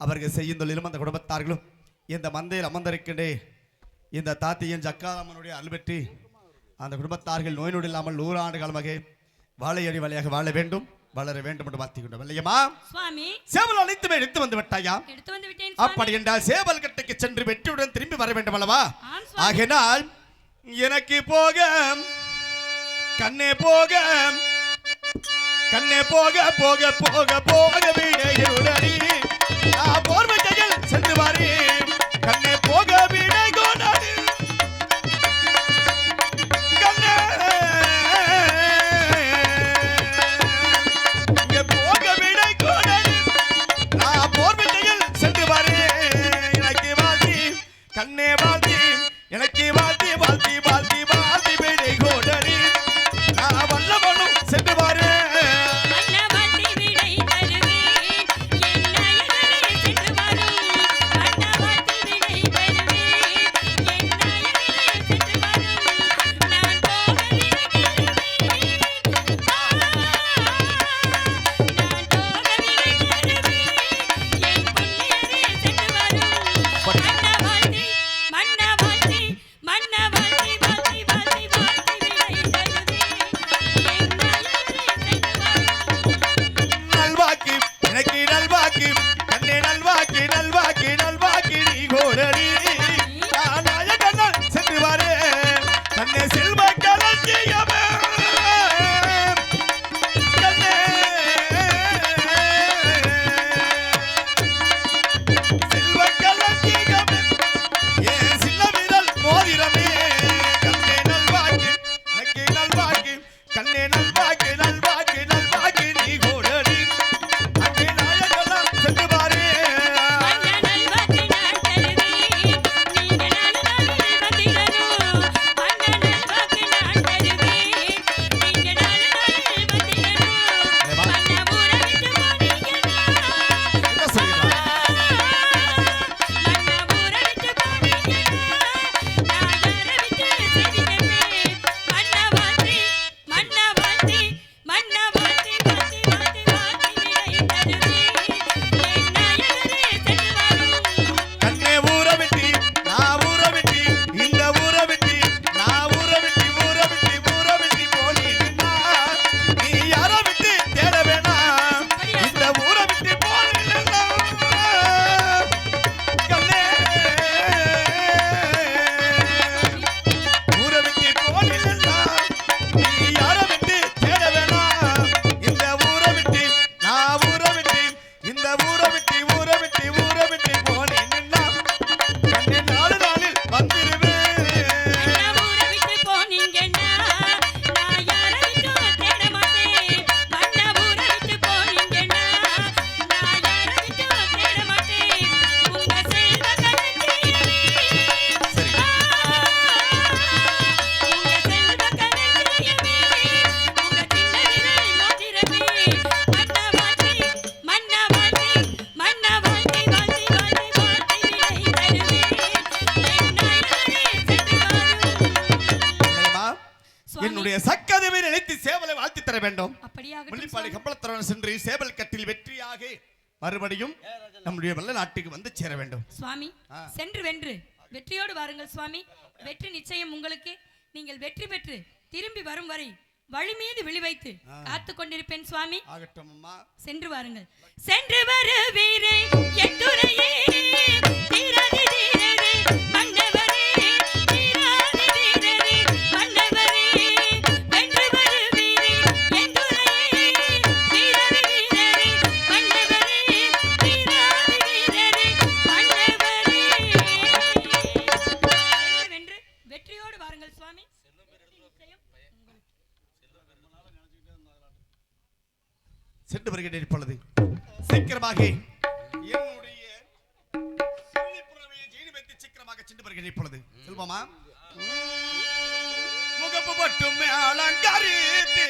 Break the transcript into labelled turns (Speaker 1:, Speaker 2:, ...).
Speaker 1: அவர்கள் செய்யும் தொழிலும் அந்த குடும்பத்தார்களும் இந்த மந்தையில் அமர்ந்திருக்கின்றே இந்த தாத்தியின் ஜக்காராமனுடைய அல்பற்றி அந்த குடும்பத்தார்கள் நோய் நொடி இல்லாமல் நூறாண்டு காலமாக வாழையடி வழியாக வாழ வேண்டும் வளர வேண்டும் என்று மாற்றிக் கொண்டோம் இல்லையம்மா?
Speaker 2: சுவாமி.
Speaker 1: சேவல் அனைத்துமே எடுத்து வந்து விட்டாயா? அப்படி என்றால் சேவல் கட்டைக்கு சென்று வெற்றியுடன் திரும்பி வர வேண்டும் அல்லவா? ஆகினால் எனக்கு போக கண்ணே போக கண்ணே போக போக போக போக வீணையுடனே never. வேண்டும். முள்ளிப்பாடி கம்பளத்தரவன் சென்று சேவல் கட்டில் வெற்றியாக மறுபடியும் நம்முடைய வல்ல நாட்டுக்கு வந்து சேர வேண்டும்.
Speaker 2: சுவாமி சென்று வென்று. வெற்றியோடு வாருங்கள் சுவாமி. வெற்றி நிச்சயம் உங்களுக்கு. நீங்கள் வெற்றி பெற்று திரும்பி வரும் வரை வழி மீது விழி வைத்து காத்து கொண்டிருப்பேன் சுவாமி. சென்று வாருங்கள். சென்று வருவீரே எட்டுரையே
Speaker 1: சென்று வருகிறேன் இப்பொழுது. சீக்கிரமாக என்னுடைய சீக்கிரமாக சென்று வருகிறேன் இப்பொழுது. செல்வமா? முகப்பு மட்டுமே அலங்கரித்து